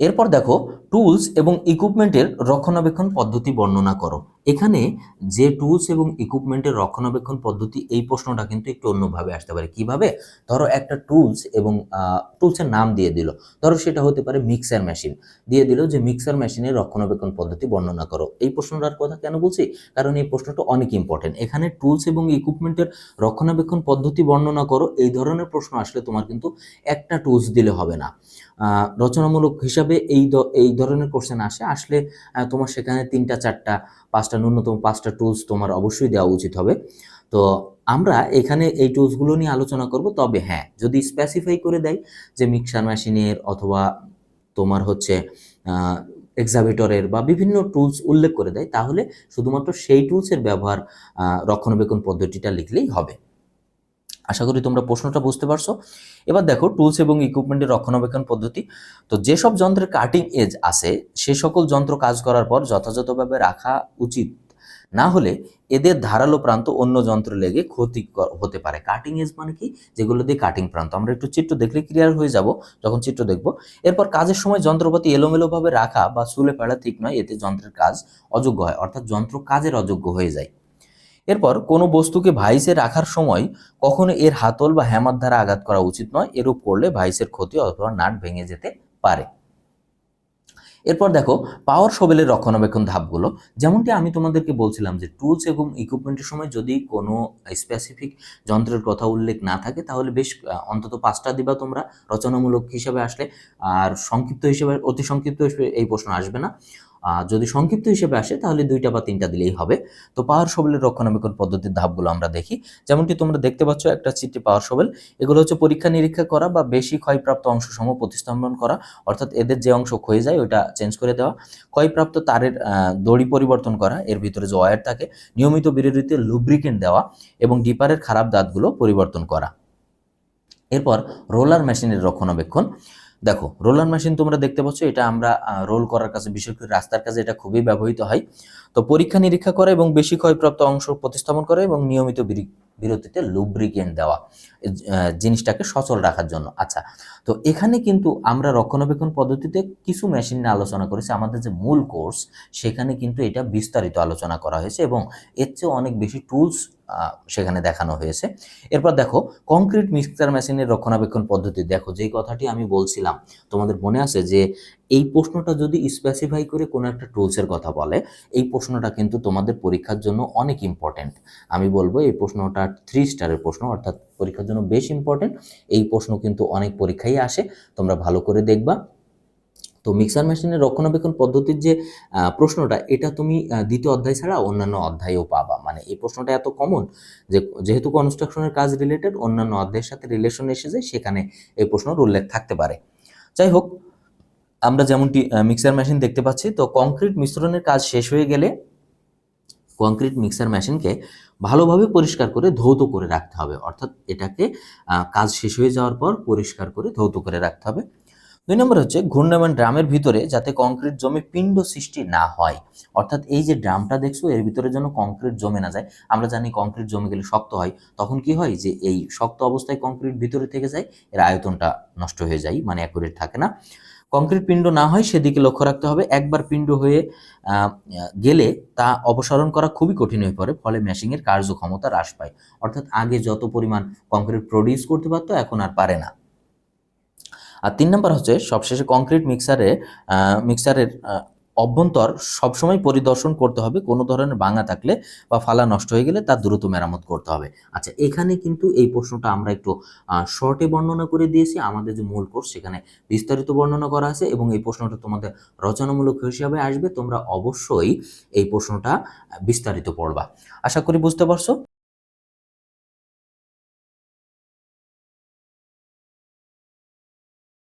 এরপর দেখো টুলস এবং ইকুইপমেন্টের রক্ষণাবেক্ষণ পদ্ধতি বর্ণনা করো। এখানে যে টুলস এবং ইকুইপমেন্টের রক্ষণাবেক্ষণ পদ্ধতি, এই প্রশ্নটা কিন্তু একটু অন্যভাবে আসতে পারে। কীভাবে? ধরো একটা টুলস এবং টুলসের নাম দিয়ে দিল। ধরো সেটা হতে পারে মিক্সার মেশিন দিয়ে দিল যে মিক্সার মেশিনের রক্ষণাবেক্ষণ পদ্ধতি বর্ণনা করো। এই প্রশ্নটার কথা কেন বলছি? কারণ এই প্রশ্নটা অনেক ইম্পর্টেন্ট এখানে টুলস এবং ইকুইপমেন্টের রক্ষণাবেক্ষণ পদ্ধতি বর্ণনা করো। এই ধরনের প্রশ্ন আসলে তোমার কিন্তু একটা টুলস দিলে হবে না। রচনামূলক হিসাবে এই এই ধরনের কোশ্চেন আসে, আসলে তোমার সেখানে তিনটা, চারটা, পাঁচটা, ন্যূনতম পাঁচটা টুলস তোমার অবশ্যই দেওয়া উচিত হবে। তো আমরা এখানে এই টুলসগুলো নিয়ে আলোচনা করব। তবে হ্যাঁ যদি স্পেসিফাই করে দেয় যে মিক্সার মেশিনের অথবা তোমার হচ্ছে এক্সাভেটরের বা বিভিন্ন টুলস উল্লেখ করে দেয়, তাহলে শুধুমাত্র সেই টুলসের ব্যবহার রক্ষণাবেক্ষণ পদ্ধতিটা লিখলেই হবে। আশা করি তোমরা প্রশ্নটা বুঝতে পারছ। এবার দেখো টুলস এবং ইকুইপমেন্টের রক্ষণাবেক্ষণ পদ্ধতি। তো যেসব যন্ত্রের কাটিং এজ আছে, সে সকল যন্ত্র কাজ করার পর যথাযথভাবে রাখা উচিত। না হলে এদের ধারালো প্রান্ত অন্য যন্ত্রে লেগে ক্ষতি হতে পারে। কাটিং এজ মানে কি? যেগুলো দিয়ে কাটিং প্রান্ত। আমরা একটু চিত্র দেখলে ক্লিয়ার হয়ে যাব যখন চিত্র দেখব। এরপর কাজের সময় যন্ত্রপাতি এলোমেলোভাবে রাখা বা সুলে ফেলা ঠিক নয়, এতে যন্ত্রের কাজ অযোগ্য হয়। অর্থাৎ যন্ত্র কাজের অযোগ্য হয়ে যায়। এরপর কোনো বস্তুকে ভাইসে রাখার সময় কখনো এর হাতল বা হ্যামার দ্বারা আঘাত করা উচিত নয়, এরূপ করলে ভাইসের ক্ষতি অথবা নাট ভেঙে যেতে পারে। এরপর দেখো, পাওয়ার শোবেলের রক্ষণাবেক্ষণ ধাপগুলো। যেমনটি আমি তোমাদেরকে বলছিলাম যে টুলস এবং ইকুইপমেন্টের সময় যদি কোনো স্পেসিফিক যন্ত্রের কথা উল্লেখ না থাকে, তাহলে বেশ অন্তত পাঁচটা দিবা তোমরা রচনামূলক হিসাবে আসলে। আর সংক্ষিপ্ত হিসেবে, অতি সংক্ষিপ্ত এই প্রশ্ন আসবে না। যদি সংক্ষিপ্ত হিসেবে আসে, তাহলে দুইটা বা তিনটা দিলেই হবে। তো পাওয়ার শোবেলের রক্ষণাবেক্ষণ পদ্ধতির ধাপগুলো আমরা দেখি। যেমনটি তোমরা দেখতে পাচ্ছ, একটা চিত্রে পাওয়ার শোবেল এগুলো হচ্ছে পরীক্ষা নিরীক্ষা করা বা বেশি ক্ষয়প্রাপ্ত অংশ সম প্রতিস্থাপন করা, অর্থাৎ এদের যে অংশ ক্ষয়ে যায়, ওইটা চেঞ্জ করে দেওয়া। ক্ষয়প্রাপ্ত তারের দড়ি পরিবর্তন করা, এর ভিতরে যে ওয়্যার থাকে, নিয়মিত বিরতিতে লুব্রিকেন্ট দেওয়া এবং ডিপারের খারাপ দাঁতগুলো পরিবর্তন করা। এরপর রোলার মেশিনের রক্ষণাবেক্ষণ। দেখো, রোলার মেশিন তোমরা দেখতে পাচ্ছ, এটা আমরা রোল করার কাছে বিশেষ করে রাস্তার কাজে এটা খুবই ব্যবহৃত হয়। তো পরীক্ষা নিরীক্ষা করা এবং বেশি ক্ষয়প্রাপ্ত অংশ প্রতিস্থাপন করা এবং নিয়মিত বিরি- বিরতিতে লুব্রিকেন্ট দেওয়া জিনিসটাকে সচল রাখার জন্য। আচ্ছা তো এখানে কিন্তু আমরা রক্ষণাবেক্ষণ পদ্ধতিতে কিছু মেশিন নিয়ে আলোচনা করেছি। আমাদের যে মূল কোর্স সেখানে কিন্তু এটা বিস্তারিত আলোচনা করা হয়েছে এবং এর চেয়ে অনেক বেশি টুলস সেখানে দেখানো হয়েছে। এরপর দেখো কংক্রিট মিক্সার মেশিনের রক্ষণাবেক্ষণ পদ্ধতি। দেখো, যেই কথাটি আমি বলছিলাম, তোমাদের মনে আছে যে, এই প্রশ্নটা যদি স্পেসিফাই করে কোনো একটা টুলসের কথা বলে, এই প্রশ্নটা কিন্তু তোমাদের পরীক্ষার জন্য অনেক ইম্পর্টেন্ট আমি বলব, এই প্রশ্নটা থ্রি স্টারের প্রশ্ন, অর্থাৎ পরীক্ষার জন্য বেশ ইম্পর্টেন্ট এই প্রশ্ন কিন্তু অনেক পরীক্ষায় আসে, তোমরা ভালো করে দেখবা। তো মিক্সার মেশিনের রক্ষণাবেক্ষণ পদ্ধতির যে প্রশ্নটা, এটা তুমি দ্বিতীয় অধ্যায় ছাড়া অন্যান্য অধ্যায়েও পাবা। মানে এই প্রশ্নটা এত কমন যে যেহেতু কনস্ট্রাকশনের কাজ রিলেটেড অন্যান্য অধ্যায়ের সাথে রিলেশন এসে যায়, সেখানে এই প্রশ্নের উল্লেখ থাকতে পারে। যাই হোক, আমরা যেমনটি মিক্সার মেশিন দেখতে পাচ্ছি, তো কংক্রিট মিশ্রণের কাজ শেষ হয়ে গেলে কংক্রিট মিক্সার মেশিনকে ভালোভাবে পরিষ্কার করে ধৌত করে রাখতে হবে। অর্থাৎ এটাকে কাজ শেষ হয়ে যাওয়ার পর পরিষ্কার করে ধৌত করে রাখতে হবে। দুই নম্বর হচ্ছে ঘূর্ণায়মান ড্রামের ভিতরে যাতে কংক্রিট জমে পিণ্ড সৃষ্টি না হয়। অর্থাৎ এই যে ড্রামটা দেখছ, এর ভিতরে যেন কংক্রিট জমে না যায়। আমরা জানি কংক্রিট জমে গেলে শক্ত হয়। তখন কি হয় যে এই শক্ত অবস্থায় কংক্রিট ভিতরে থেকে যায়, এর আয়তনটা নষ্ট হয়ে যায় মানে অ্যাকুরেট থাকে না। কংক্রিট পিণ্ড না হয় সেদিকে লক্ষ্য রাখতে হবে। একবার পিণ্ড হয়ে গেলে তা অপসারণ করা খুবই কঠিন হয়ে পড়ে, ফলে মেশিংয়ের কার্যক্ষমতা হ্রাস পায়। অর্থাৎ আগে যত পরিমাণ কংক্রিট প্রডিউস করতে পারতো, এখন আর পারে না। আর তিন নম্বর হচ্ছে, সবশেষে কংক্রিট মিক্সারে মিক্সারের অভ্যন্তর সবসময় পরিদর্শন করতে হবে। কোনো ধরনের ভাঙা থাকলে বা ফালা নষ্ট হয়ে গেলে তা দ্রুত মেরামত করতে হবে। আচ্ছা এখানে কিন্তু এই প্রশ্নটা আমরা একটু শর্টে বর্ণনা করে দিয়েছি। আমাদের যে মূল কোর্স, সেখানে বিস্তারিত বর্ণনা করা আছে এবং এই প্রশ্নটা তোমাদের রচনামূলক হিসাবে আসবে। তোমরা অবশ্যই এই প্রশ্নটা বিস্তারিত পড়বা। আশা করি বুঝতে পারছ।